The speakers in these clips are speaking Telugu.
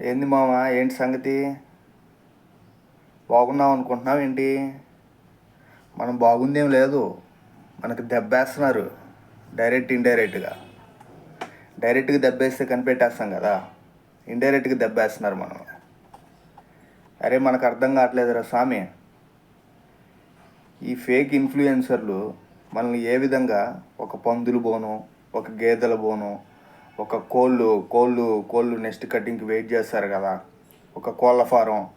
ఏంది మామ? ఏంటి సంగతి? బాగున్నాం అనుకుంటున్నావు ఏంటి? మనం బాగుందేం లేదు. మనకి దెబ్బేస్తున్నారు. డైరెక్ట్ ఇండైరెక్ట్గా. డైరెక్ట్గా దెబ్బేస్తే కనిపెట్టేస్తాం కదా. ఇండైరెక్ట్గా దెబ్బేస్తున్నారు మనం. అరే మనకు అర్థం కావట్లేదురా స్వామి. ఈ ఫేక్ ఇన్ఫ్లుయెన్సర్లు మనల్ని ఏ విధంగా ఒక పందులు బోను ఒక గేదెల బోను ఒక కోళ్ళు కోళ్ళు కోళ్ళు నెక్స్ట్ కటింగ్కి వెయిట్ చేస్తారు కదా. ఒక కోళ్ళ ఫారం.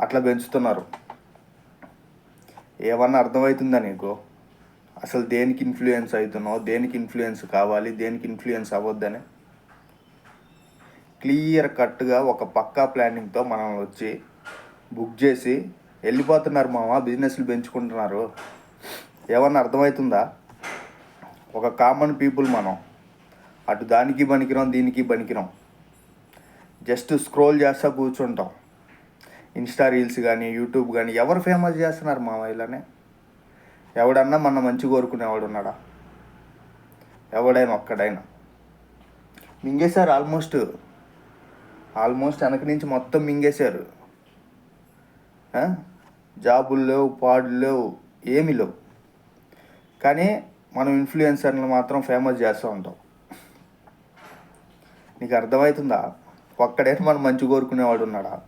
అట్లా పెంచుతున్నారు. ఏమన్నా అర్థమవుతుందా నీకు? అసలు దేనికి ఇన్ఫ్లుయెన్స్ అవుతున్నావు? దేనికి ఇన్ఫ్లుయెన్స్ కావాలి? దేనికి ఇన్ఫ్లుయెన్స్ అవ్వద్దని? క్లియర్ కట్గా ఒక పక్కా ప్లానింగ్తో మనల్ని వచ్చి బుక్ చేసి వెళ్ళిపోతున్నారు మామ బిజినెస్లు పెంచుకుంటున్నారు. ఏమన్నా అర్థమవుతుందా? ఒక కామన్ పీపుల్ మనం. అటు దానికి పనికిరాం దీనికి పనికిరాం. జస్ట్ స్క్రోల్ చేస్తా కూర్చుంటాం. ఇన్స్టా రీల్స్ కానీ యూట్యూబ్ కానీ ఎవరు ఫేమస్ చేస్తున్నారు మామ ఇలానే ఎవడన్నా మన మంచి కోరుకునేవాడు ఉన్నాడా? ఎవడైనా ఒక్కడైనా. మింగేశారు ఆల్మోస్ట్ ఆల్మోస్ట్ వెనక నుంచి మొత్తం మింగేశారు. జాబులు లేవు పాడులు లేవు ఏమీ లేవు. కానీ మనం ఇన్ఫ్లుయెన్సర్లు మాత్రం ఫేమస్ చేస్తూ ఉంటాం. నీకు అర్థమవుతుందా ఒక్కడైనా మనం మంచి కోరుకునేవాడు ఉన్నాడా?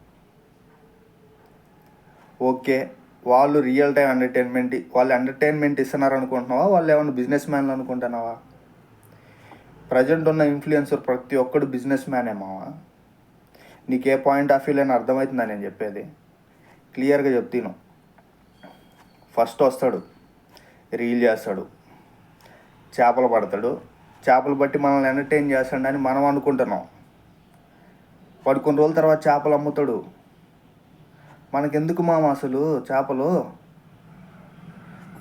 ఓకే వాళ్ళు రియల్ టైం ఎంటర్టైన్మెంట్ వాళ్ళు ఎంటర్టైన్మెంట్ ఇస్తున్నారు అనుకుంటున్నావా వాళ్ళు ఏమైనా బిజినెస్ మ్యాన్లు అనుకుంటున్నావా? ప్రజెంట్ ఉన్న ఇన్ఫ్లుయెన్సర్ ప్రతి ఒక్కడు బిజినెస్ మ్యానే మావా? నీకు ఏ పాయింట్ ఆఫ్ వ్యూ అని అర్థమవుతుందా నేను చెప్పేది? క్లియర్గా చెప్తాను ఫస్ట్ వస్తాడు రీల్ చేస్తాడు చేపలు పడతాడు చేపలు బట్టి మనల్ని ఎంటర్టైన్ చేస్తాడని మనం అనుకుంటున్నాం. వాడు కొన్ని రోజుల తర్వాత చేపలు అమ్ముతాడు. మనకెందుకు మామ అసలు చేపలు?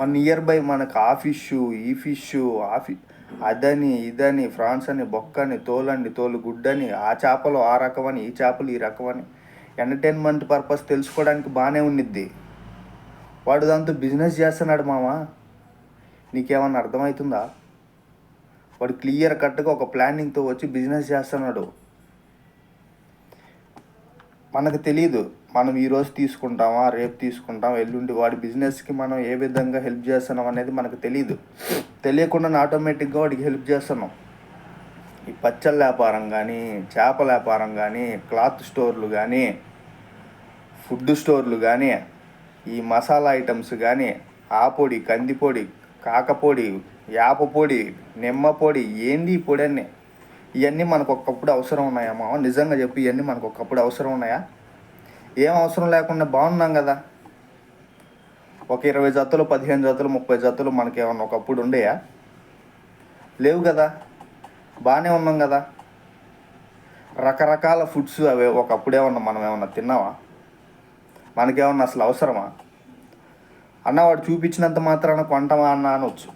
మన నియర్ బై మనకు ఆ ఫిష్ ఈ ఫిష్ ఆ ఫి అదని ఇదని ఫ్రాన్స్ అని బొక్కని తోలండి తోలు గుడ్డని ఆ చేపలు ఆ రకమని ఈ చేపలు ఈ రకమని ఎంటర్టైన్మెంట్ పర్పస్ తెలుసుకోవడానికి బాగానే ఉండిద్ది. వాడు దాంతో బిజినెస్ చేస్తున్నాడు మామ. నీకేమన్నా అర్థమవుతుందా? వాడు క్లియర్ కట్గా ఒక ప్లానింగ్తో వచ్చి బిజినెస్ చేస్తున్నాడు. మనకు తెలియదు మనం ఈరోజు తీసుకుంటామా రేపు తీసుకుంటాం ఎల్లుండి వాడి బిజినెస్కి మనం ఏ విధంగా హెల్ప్ చేస్తున్నాం అనేది మనకు తెలియదు తెలియకుండా ఆటోమేటిక్గా వాడికి హెల్ప్ చేస్తున్నాం. ఈ పచ్చళ్ళ వ్యాపారం కానీ చేపల వ్యాపారం కానీ క్లాత్ స్టోర్లు కానీ ఫుడ్ స్టోర్లు కానీ ఈ మసాలా ఐటమ్స్ కానీ ఆ పొడి కందిపొడి కాకపొడి యాప పొడి నిమ్మ పొడి ఏంది ఈ పొడి అన్నీ ఇవన్నీ మనకు ఒకప్పుడు అవసరం ఉన్నాయా మామ నిజంగా చెప్పి ఇవన్నీ మనకు ఒకప్పుడు అవసరం ఉన్నాయా? ఏం అవసరం లేకుండా బాగున్నాం కదా. ఒక ఇరవై జతలు పదిహేను జతలు ముప్పై జతలు మనకి ఏమన్నా ఒకప్పుడు ఉండేయా? లేవు కదా. బాగానే ఉన్నాం కదా. రకరకాల ఫుడ్స్ అవి ఒకప్పుడు ఏమన్నా మనం ఏమన్నా తిన్నావా? మనకేమన్నా అసలు అవసరమా? అన్నవాడు చూపించినంత మాత్రాన కొంటమా అన్న అనొచ్చు.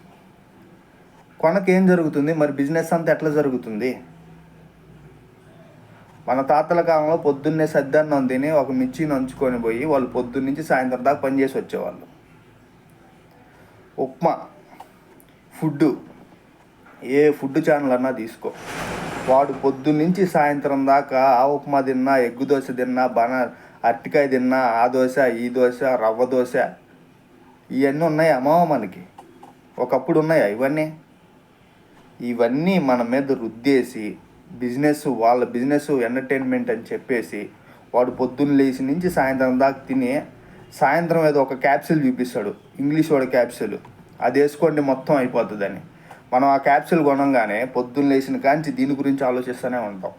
కొనకి ఏం జరుగుతుంది? మరి బిజినెస్ అంతా ఎట్లా జరుగుతుంది? మన తాతల కాలంలో పొద్దున్నే సద్దన్నం తిని ఒక మిర్చి నంచుకొని పోయి వాళ్ళు పొద్దున్న నుంచి సాయంత్రం దాకా పనిచేసి వచ్చేవాళ్ళు. ఉప్మా ఫుడ్ ఏ ఫుడ్ ఛానల్ అన్నా తీసుకో. వాడు పొద్దున్నుంచి సాయంత్రం దాకా ఆ ఉప్మా తిన్నా ఎగ్గు దోశ తిన్నా బనా అరటికాయ తిన్నా ఆ దోశ ఈ దోశ రవ్వ దోశ ఇవన్నీ ఉన్నాయా అమ్మ మనకి ఒకప్పుడు ఉన్నాయా ఇవన్నీ? ఇవన్నీ మన మీద రుద్దేసి బిజినెస్ వాళ్ళ బిజినెస్ ఎంటర్టైన్మెంట్ అని చెప్పేసి వాడు పొద్దున్న లేచి నుంచి సాయంత్రం దాకా తిని సాయంత్రం ఏదో ఒక క్యాప్సిల్ చూపిస్తాడు. ఇంగ్లీష్ వాడు క్యాప్సిల్. అది వేసుకోండి మొత్తం అయిపోతుందని. మనం ఆ క్యాప్సిల్ కొనంగానే పొద్దున్న లేచిన కాంచి దీని గురించి ఆలోచిస్తూనే ఉంటాం.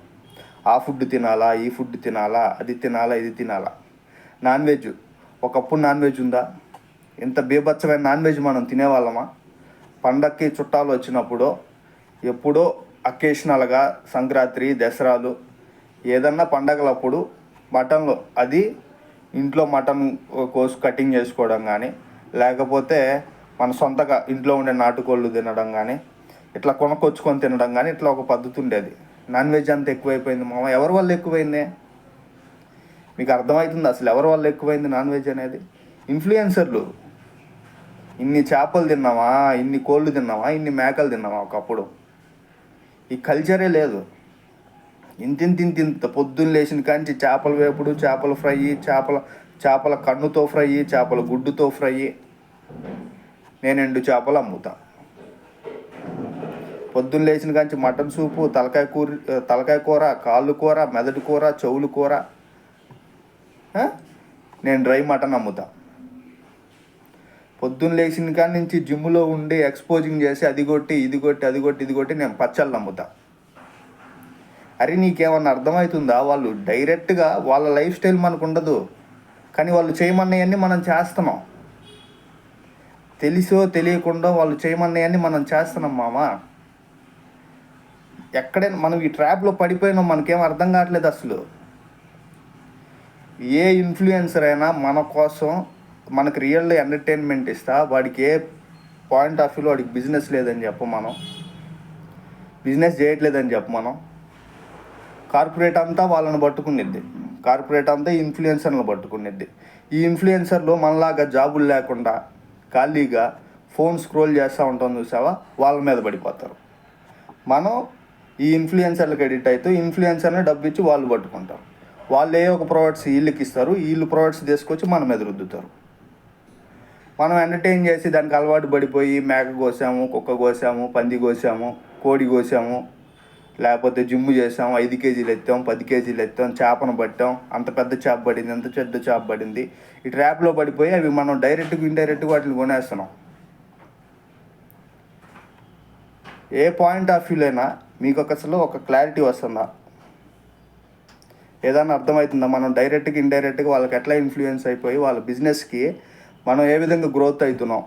ఆ ఫుడ్ తినాలా ఈ ఫుడ్ తినాలా అది తినాలా ఇది తినాలా. Non veg. ఒకప్పుడు నాన్ వెజ్ ఉందా? ఇంత బీభత్సమైన నాన్ వెజ్ మనం తినేవాళ్ళమా? పండక్కి చుట్టాలు వచ్చినప్పుడు ఎప్పుడో అకేషనల్గా సంక్రాంతి దసరాలు ఏదన్నా పండగలప్పుడు మటన్లు అది ఇంట్లో మటన్ కోసి కటింగ్ చేసుకోవడం కానీ లేకపోతే మన సొంతగా ఇంట్లో ఉండే నాటుకోళ్ళు తినడం కానీ ఇట్లా కొనుక్కొచ్చుకొని తినడం కానీ ఇట్లా ఒక పద్ధతి ఉండేది. నాన్ వెజ్ అంత ఎక్కువైపోయింది మామ. ఎవరి వల్ల ఎక్కువైంది? మీకు అర్థమవుతుంది? అసలు ఎవరి వల్ల ఎక్కువైంది నాన్ వెజ్ అనేది? ఇన్ఫ్లుయెన్సర్లు ఇన్ని చేపలు తిన్నామా ఇన్ని కోళ్ళు తిన్నామా ఇన్ని మేకలు తిన్నామా ఒకప్పుడు? ఈ కల్చరే లేదు. ఇంతింత ఇంతింత పొద్దున్న లేచిన కాంచి చేపల వేపుడు చేపల ఫ్రై చేపల చేపల కన్నుతో ఫ్రై చేపల గుడ్డుతో ఫ్రై. నేను ఎండు చేపలు అమ్ముతా. పొద్దున్న లేచిన కాంచి మటన్ సూపు తలకాయ కూర తలకాయ కూర కాళ్ళు కూర మెదడు కూర చెవులు కూర. నేను డ్రై మటన్ అమ్ముతా. పొద్దున్న లేచిన కాడి నుంచి జిమ్లో ఉండి ఎక్స్పోజింగ్ చేసి అది కొట్టి ఇది కొట్టి అది కొట్టి ఇది కొట్టి నేను పచ్చళ్ళు నమ్ముతా. అరే నీకేమన్నా అర్థమవుతుందా వాళ్ళు డైరెక్ట్గా వాళ్ళ లైఫ్ స్టైల్ మనకు ఉండదు. కానీ వాళ్ళు చేయమన్నవన్నీ మనం చేస్తున్నాం. తెలిసో తెలియకుండా వాళ్ళు చేయమన్నవన్నీ మనం చేస్తున్నాం మామ. ఎక్కడైనా మనం ఈ ట్రాప్లో పడిపోయినా మనకేం అర్థం కావట్లేదు అసలు. ఏ ఇన్ఫ్లుయెన్సర్ అయినా మన కోసం మనకు రియల్ ఎంటర్టైన్మెంట్ ఇస్తా వాడికి ఏ పాయింట్ ఆఫ్ వ్యూలో వాడికి బిజినెస్ లేదని చెప్పు మనం. బిజినెస్ చేయట్లేదని చెప్పు మనం. కార్పొరేట్ అంతా వాళ్ళని పట్టుకునిద్ది. కార్పొరేట్ అంతా ఇన్ఫ్లుయెన్సర్లను పట్టుకునిద్ది. ఈ ఇన్ఫ్లుయెన్సర్లు మనలాగా జాబులు లేకుండా ఖాళీగా ఫోన్ స్క్రోల్ చేస్తూ ఉంటాం చూసావా? వాళ్ళ మీద పడిపోతారు. మనం ఈ ఇన్ఫ్లుయెన్సర్లకు ఎడిట్ అయితే ఇన్ఫ్లుయెన్సర్ని డబ్బు ఇచ్చి వాళ్ళు పట్టుకుంటారు. వాళ్ళు ఏ ఒక ప్రోడక్ట్స్ వీళ్ళకి ఇస్తారు వీళ్ళు ప్రోడక్ట్స్ తీసుకొచ్చి మన మీద రుద్దుతారు. మనం ఎంటర్టైన్ చేసి దానికి అలవాటు పడిపోయి మేక కోసాము కుక్క కోసాము పంది కోసాము కోడి కోసాము లేకపోతే జిమ్ చేసాము ఐదు కేజీలు ఎత్తాం పది కేజీలు ఎత్తాం చేపను పట్టాం అంత పెద్ద చేప పడింది అంత చెడ్డ చేప పడింది ఈ ట్రాప్లో పడిపోయి అవి మనం డైరెక్ట్గా ఇండైరెక్ట్గా వాటిని కొనేస్తున్నాం. ఏ పాయింట్ ఆఫ్ వ్యూలైనా మీకు ఒక అసలు ఒక క్లారిటీ వస్తుందా? ఏదైనా అర్థమవుతుందా? మనం డైరెక్ట్గా ఇండైరెక్ట్గా వాళ్ళకి ఎట్లా ఇన్ఫ్లుయెన్స్ అయిపోయి వాళ్ళ బిజినెస్కి మనం ఏ విధంగా గ్రోత్ అవుతున్నాం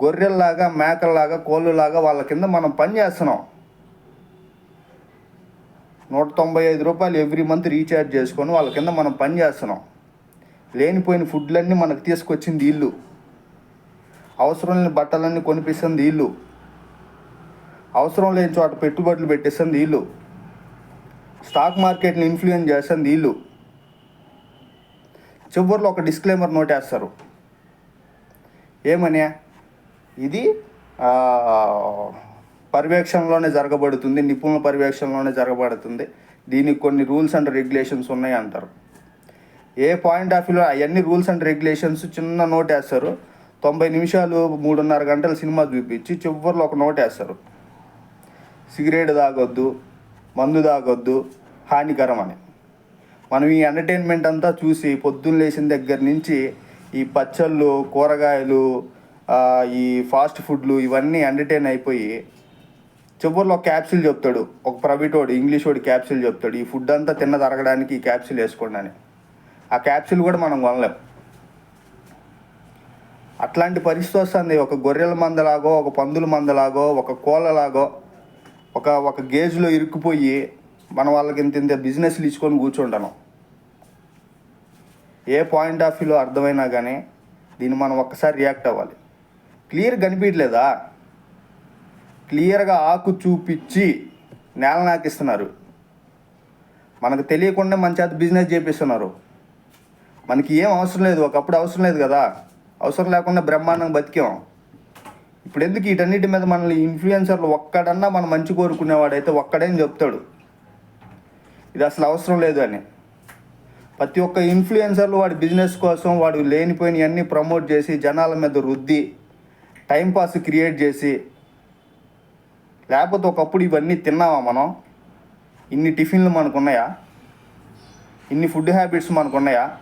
గొర్రెల్లాగా మేకల్లాగా కోళ్ళలాగా వాళ్ళ కింద మనం పని చేస్తున్నాం. నూట తొంభై ఐదు రూపాయలు ఎవ్రీ మంత్ రీఛార్జ్ చేసుకొని వాళ్ళ కింద మనం పని చేస్తున్నాం. లేనిపోయిన ఫుడ్లన్నీ మనకు తీసుకొచ్చింది ఇల్లు. అవసరం లేని బట్టలన్నీ కొనిపిస్తుంది ఇల్లు. అవసరం లేని చోట పెట్టుబడులు పెట్టేస్తుంది వీళ్ళు స్టాక్ మార్కెట్ని ఇన్ఫ్లుయెన్స్ చేస్తుంది వీళ్ళు చివరిలో ఒక డిస్క్లైమర్ నోట్ వేస్తారు ఏమని ఇది పర్యవేక్షణలోనే జరగబడుతుంది నిపుణుల పర్యవేక్షణలోనే జరగబడుతుంది. దీనికి కొన్ని రూల్స్ అండ్ రెగ్యులేషన్స్ ఉన్నాయి అంటారు. ఏ పాయింట్ ఆఫ్ వ్యూలో అవన్నీ రూల్స్ అండ్ రెగ్యులేషన్స్ చిన్న నోట్ వేస్తారు. తొంభై నిమిషాలు మూడున్నర గంటల సినిమా చూపించి చివరిలో ఒక నోట్ వేస్తారు. సిగరెట్ తాగొద్దు మందు తాగొద్దు హానికరం అని. మనం ఈ ఎంటర్టైన్మెంట్ అంతా చూసి పొద్దున్న లేచిన దగ్గర నుంచి ఈ పచ్చళ్ళు కూరగాయలు ఈ ఫాస్ట్ ఫుడ్లు ఇవన్నీ ఎంటర్టైన్ అయిపోయి చివరిలో క్యాప్సిల్ చెప్తాడు. ఒక ప్రైవేట్ వాడు ఇంగ్లీష్ వాడు క్యాప్సిల్ చెప్తాడు. ఈ ఫుడ్ అంతా తిన్న తరగడానికి ఈ క్యాప్సిల్ వేసుకోండి అని. ఆ క్యాప్సిల్ కూడా మనం కొనలేం. అట్లాంటి పరిస్థితి వస్తుంది ఒక గొర్రెల మందలాగో ఒక పందుల మందలాగో ఒక కోలలాగో ఒక ఒక గేజ్లో ఇరుక్కుపోయి మన వాళ్ళకి ఇంత ఇంత బిజినెస్లు ఇచ్చుకొని కూర్చుంటాను. ఏ పాయింట్ ఆఫ్ వ్యూలో అర్థమైనా కానీ దీన్ని మనం ఒక్కసారి రియాక్ట్ అవ్వాలి. క్లియర్ కనిపించలేదా క్లియర్గా ఆకు చూపించి నేల నాకిస్తున్నారు. మనకు తెలియకుండా మన చేత బిజినెస్ చేపిస్తున్నారు. మనకి ఏం అవసరం లేదు ఒకప్పుడు అవసరం లేదు కదా. అవసరం లేకుండా బ్రహ్మాండంగా బతికాం. ఇప్పుడు ఎందుకు వీటన్నిటి మీద మనల్ని ఇన్ఫ్లుయెన్సర్లు ఒక్కడన్నా మనం మంచి కోరుకునేవాడైతే ఒక్కడేం చెప్తాడు? ఇది అసలు అవసరం లేదు అని. ప్రతి ఒక్క ఇన్ఫ్లుయెన్సర్లు వాడి బిజినెస్ కోసం వాడు లేనిపోయినవన్నీ ప్రమోట్ చేసి జనాల మీద రుద్ది టైంపాస్ క్రియేట్ చేసి లేకపోతే ఒకప్పుడు ఇవన్నీ తిన్నావా మనం? ఇన్ని టిఫిన్లు మనకున్నాయా? ఇన్ని ఫుడ్ హ్యాబిట్స్ మనకున్నాయా?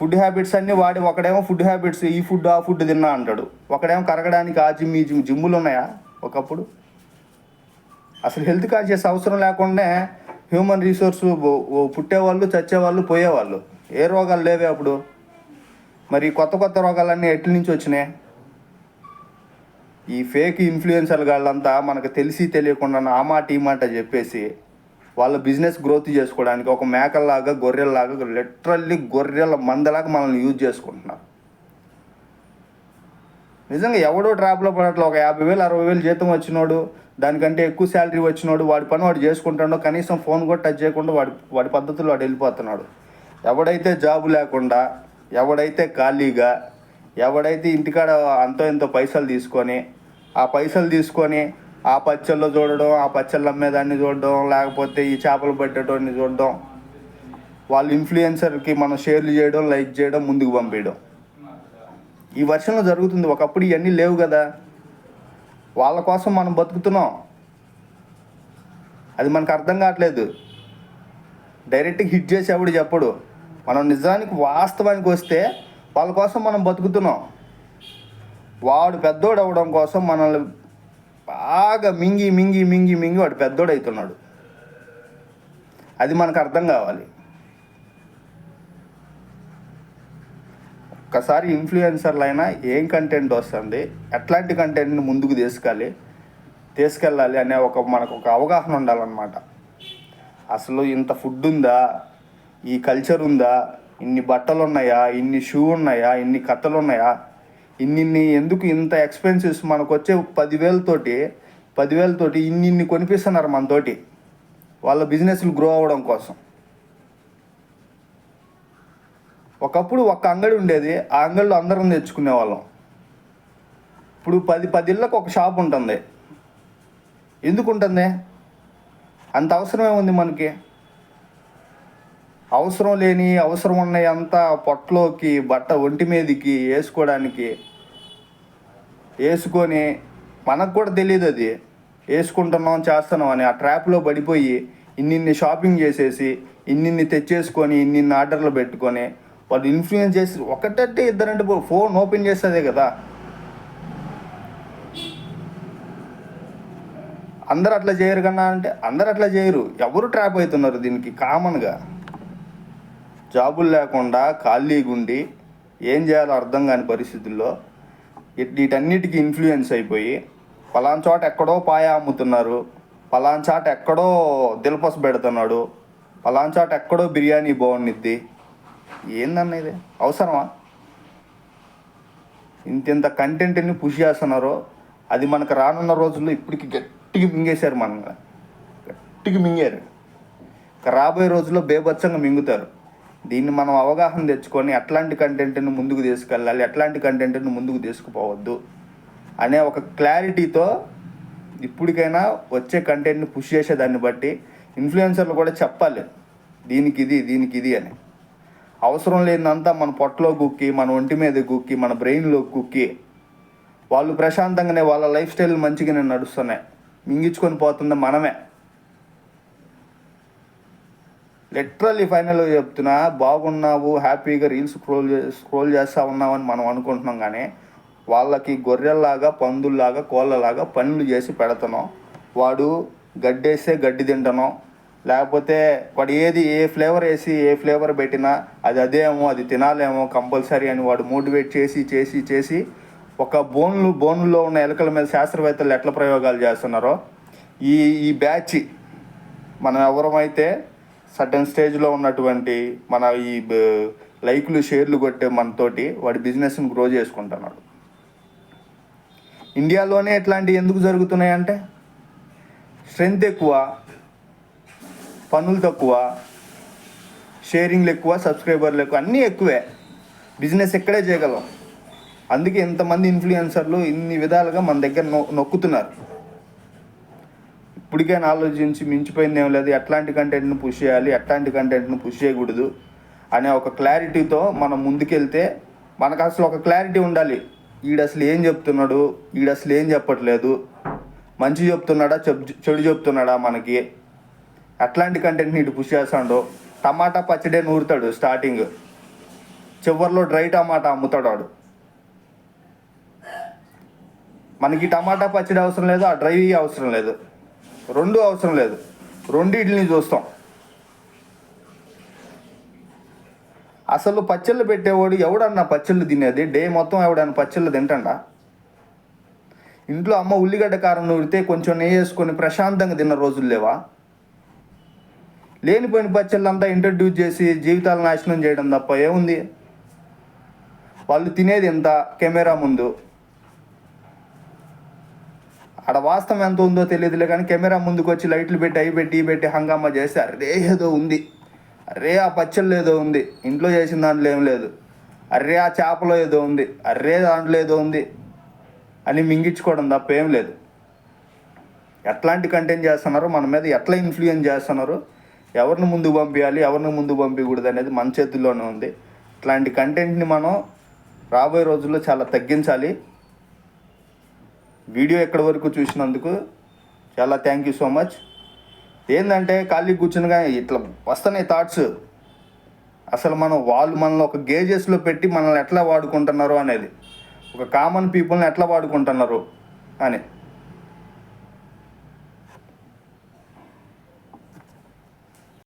ఫుడ్ హ్యాబిట్స్ అన్నీ వాడి ఒకడేమో ఫుడ్ హ్యాబిట్స్ ఈ ఫుడ్ ఆ ఫుడ్ తిన్నా అంటాడు. ఒకడేమో కరగడానికి ఆ జిమ్ ఈ జిమ్ జిమ్ములు ఉన్నాయా ఒకప్పుడు? అసలు హెల్త్ కాన్షియస్ అవసరం లేకుండా హ్యూమన్ రీసోర్స్ పుట్టేవాళ్ళు చచ్చేవాళ్ళు పోయేవాళ్ళు. ఏ రోగాలు లేవే అప్పుడు? మరి కొత్త కొత్త రోగాలన్నీ ఎట్ల నుంచి వచ్చినాయి? ఈ ఫేక్ ఇన్ఫ్లుయెన్సర్ వాళ్ళంతా మనకు తెలిసి తెలియకుండా ఆ మాట ఈ మాట చెప్పేసి వాళ్ళ బిజినెస్ గ్రోత్ చేసుకోవడానికి ఒక మేకల్లాగా గొర్రెల్లాగా లిటరల్లీ గొర్రెల మందలాగా మనల్ని యూజ్ చేసుకుంటున్నారు. నిజంగా ఎవడో ట్రాప్లో పడట్లే ఒక యాభై వేలు అరవై వేలు జీతం వచ్చినోడు దానికంటే ఎక్కువ శాలరీ వచ్చినోడు వాడి పని వాడు చేసుకుంటాడో కనీసం ఫోన్ కూడా టచ్ చేయకుండా వాడి వాడి పద్ధతిలో వాడు వెళ్ళిపోతున్నాడు. ఎవడైతే జాబ్ లేకుండా ఎవడైతే ఖాళీగా ఎవడైతే ఇంటికాడ అంతో ఎంతో పైసలు తీసుకొని ఆ పైసలు తీసుకొని ఆ పచ్చళ్ళు చూడడం ఆ పచ్చళ్ళు అమ్మేదాన్ని చూడడం లేకపోతే ఈ చేపలు పట్టేటోడిని చూడడం వాళ్ళ ఇన్ఫ్లుయెన్సర్కి మనం షేర్లు చేయడం లైక్ చేయడం ముందుకు పంపించడం ఈ వర్షంలో జరుగుతుంది. ఒకప్పుడు ఇవన్నీ లేవు కదా. వాళ్ళ కోసం మనం బతుకుతున్నాం. అది మనకు అర్థం కావట్లేదు. డైరెక్ట్గా హిట్ చేసేవాడు చెప్పడు. మనం నిజానికి వాస్తవానికి వస్తే వాళ్ళ కోసం మనం బతుకుతున్నాం. వాడు పెద్దోడు అవ్వడం కోసం మనల్ని బాగా మింగి మింగి మింగి మింగి వాడు పెద్దోడు అవుతున్నాడు. అది మనకు అర్థం కావాలి. ఒక్కసారి ఇన్ఫ్లుయెన్సర్లు అయినా ఏం కంటెంట్ వస్తుంది ఎట్లాంటి కంటెంట్ని ముందుకు తీసుకెళ్ళి తీసుకెళ్ళాలి అనే ఒక మనకు ఒక అవగాహన ఉండాలన్నమాట. అసలు ఇంత ఫుడ్ ఉందా? ఈ కల్చర్ ఉందా? ఇన్ని బట్టలు ఉన్నాయా ఇన్ని షూ ఉన్నాయా? ఇన్ని కథలు ఉన్నాయా ఇన్నిన్ని ఎందుకు ఇంత ఎక్స్పెన్సివ్స్ మనకు వచ్చే పదివేలతోటి పదివేలతోటి ఇన్నిన్ని కొనిపిస్తున్నారు మనతోటి వాళ్ళ బిజినెస్లు గ్రో అవ్వడం కోసం. ఒకప్పుడు ఒక్క అంగడి ఉండేది ఆ అంగడిలో అందరం తెచ్చుకునే వాళ్ళం. ఇప్పుడు పది పది ఇళ్ళకు ఒక షాప్ ఉంటుంది. ఎందుకు ఉంటుంది? అంత అవసరమే ఉంది మనకి? అవసరం లేని అవసరం ఉన్నాయి అంతా పొట్టలోకి బట్ట ఒంటి మీదకి వేసుకోవడానికి. వేసుకొని మనకు కూడా తెలియదు అది. వేసుకుంటున్నాం చేస్తున్నాం అని ఆ ట్రాప్లో పడిపోయి ఇన్నిన్ని షాపింగ్ చేసేసి ఇన్నిన్ని తెచ్చేసుకొని ఇన్నిన్ని ఆర్డర్లు పెట్టుకొని వాళ్ళు ఇన్ఫ్లుయెన్స్ చేసి ఒకటంటే ఇద్దరంటే ఫోన్ ఓపెన్ చేసేదే కదా. అందరు అట్లా చేయరు కన్నా అంటే అందరు అట్లా చేయరు. ఎవరు ట్రాప్ అవుతున్నారు దీనికి కామన్గా జాబులు లేకుండా ఖాళీగా ఉండి ఏం చేయాలో అర్థం కాని పరిస్థితుల్లో ఇట్- వీటన్నిటికీ ఇన్ఫ్లుయెన్స్ అయిపోయి పలానా చోట ఎక్కడో పాయ అమ్ముతున్నారు. పలానా చాట ఎక్కడో దిల్పస్ పెడుతున్నాడు. పలానా చాట ఎక్కడో బిర్యానీ బాగుండిద్ది. ఏందన్న ఇది? అవసరమా? ఇంత కంటెంట్ని పుష్ చేస్తున్నారో అది మనకు రానున్న రోజుల్లో ఇప్పటికి గట్టిగా మింగేశారు మన గట్టిగా మింగారు. రాబోయే రోజుల్లో బేబచ్చంగా మింగుతారు. దీన్ని మనం అవగాహన తెచ్చుకొని ఎట్లాంటి కంటెంట్ని ముందుకు తీసుకెళ్ళాలి ఎట్లాంటి కంటెంట్ని ముందుకు తీసుకుపోవద్దు అనే ఒక క్లారిటీతో ఇప్పటికైనా వచ్చే కంటెంట్ని పుష్ చేసేదాన్ని బట్టి ఇన్ఫ్లుయెన్సర్లు కూడా చెప్పాలి. దీనికి ఇది దీనికి ఇది అని. అవసరం లేదంతా మన పొట్టలో గుక్కి మన ఒంటి మీద గుక్కి మన బ్రెయిన్లో కుక్కి వాళ్ళు ప్రశాంతంగానే వాళ్ళ లైఫ్ స్టైల్ మంచిగానే నడుస్తున్నాయి. మింగించుకొని పోతుంది మనమే. లిటరల్లీ ఫైనల్గా చెప్తున్నా బాగున్నావు హ్యాపీగా రీల్స్ స్క్రోల్ స్క్రోల్ చేస్తూ ఉన్నామని మనం అనుకుంటున్నాం కానీ వాళ్ళకి గొర్రెల్లాగా పందుల్లాగా కోళ్ళలాగా పనులు చేసి పెడతాను వాడు గడ్డేస్తే గడ్డి తింటున్నాం. లేకపోతే వాడు ఏది ఏ ఫ్లేవర్ వేసి ఏ ఫ్లేవర్ పెట్టినా అది అదేమో అది తినాలేమో కంపల్సరీ అని వాడు మోటివేట్ చేసి చేసి చేసి ఒక బోన్లు బోన్లో ఉన్న ఎలుకల మీద శాస్త్రవేత్తలు ఎట్లా ప్రయోగాలు చేస్తున్నారో ఈ ఈ బ్యాచ్ మనం ఎవరమైతే సడన్ స్టేజ్లో ఉన్నటువంటి మన ఈ లైక్లు షేర్లు కొట్టే మనతోటి వాడి బిజినెస్ని గ్రో చేసుకుంటున్నాడు. ఇండియాలోనే ఇట్లాంటివి ఎందుకు జరుగుతున్నాయి అంటే స్ట్రెంగ్త్ ఎక్కువ పనులు తక్కువ షేరింగ్లు ఎక్కువ సబ్స్క్రైబర్లు ఎక్కువ అన్నీ ఎక్కువే. బిజినెస్ ఎక్కడే చేయగలం. అందుకే ఇంతమంది ఇన్ఫ్లుయెన్సర్లు ఇన్ని విధాలుగా మన దగ్గర నొ నొక్కుతున్నారు. ఇప్పటికైనా ఆలోచించి మించిపోయింది ఏం లేదు. ఎట్లాంటి కంటెంట్ను పుష్ చేయాలి ఎట్లాంటి కంటెంట్ను పుష్ చేయకూడదు అనే ఒక క్లారిటీతో మనం ముందుకెళ్తే మనకు అసలు ఒక క్లారిటీ ఉండాలి. ఈడు అసలు ఏం చెప్తున్నాడు? ఈడు అసలు ఏం చెప్పట్లేదు? మంచి చెప్తున్నాడా? చెప్ చెడు చెప్తున్నాడా మనకి? అట్లాంటి కంటెంట్ని ఇటు పుష్ చేస్తాడు టమాటా పచ్చడే నూరుతాడు స్టార్టింగ్ చివరిలో డ్రై టమాటా అమ్ముతాడు వాడు మనకి టమాటా పచ్చడి అవసరం లేదు ఆ డ్రై అవసరం లేదు. రెండు అవసరం లేదు. రెండింటిని చూస్తాం. అసలు పచ్చళ్ళు పెట్టేవాడు ఎవడన్నా పచ్చళ్ళు తినేది? డే మొత్తం ఎవడన్నా పచ్చళ్ళు తింటండా? ఇంట్లో అమ్మ ఉల్లిగడ్డ కారం నూరితే కొంచెం నెయ్యి వేసుకొని ప్రశాంతంగా తిన్న రోజులు లేవా? లేనిపోయిన పచ్చళ్ళు అంతా ఇంట్రడ్యూస్ చేసి జీవితాలు నాశనం చేయడం తప్ప ఏముంది? వాళ్ళు తినేది ఎంత? కెమెరా ముందు. ఆడ వాస్తవం ఎంత ఉందో తెలియదులే కానీ కెమెరా ముందుకు వచ్చి లైట్లు పెట్టి అవి పెట్టి పెట్టి హంగామా చేస్తే అరే ఏదో ఉంది. అరే ఆ పచ్చళ్ళు ఏదో ఉంది. ఇంట్లో చేసిన దాంట్లో ఏం లేదు. అరే ఆ చేపలో ఏదో ఉంది. అరే దాంట్లో ఏదో ఉంది అని మింగించుకోవడం తప్ప ఏం లేదు. ఎట్లాంటి కంటెంట్ చేస్తున్నారో మన మీద ఎట్లా ఇన్ఫ్లుయెన్స్ చేస్తున్నారు ఎవరిని ముందు పంపించాలి ఎవరిని ముందు పంపించకూడదు అనేది మన చేతుల్లోనే ఉంది. ఇట్లాంటి కంటెంట్ని మనం రాబోయే రోజుల్లో చాలా తగ్గించాలి. వీడియో ఎక్కడి వరకు చూసినందుకు చాలా థ్యాంక్ యూ సో మచ్ ఏంటంటే ఖాళీ కూర్చునిగా ఇట్లా వస్తున్నాయి థాట్స్ అసలు మనం వాళ్ళు మనల్ని ఒక గేజెస్లో పెట్టి మనల్ని ఎట్లా వాడుకుంటున్నారు అనేది. ఒక కామన్ పీపుల్ని ఎట్లా వాడుకుంటున్నారు అని.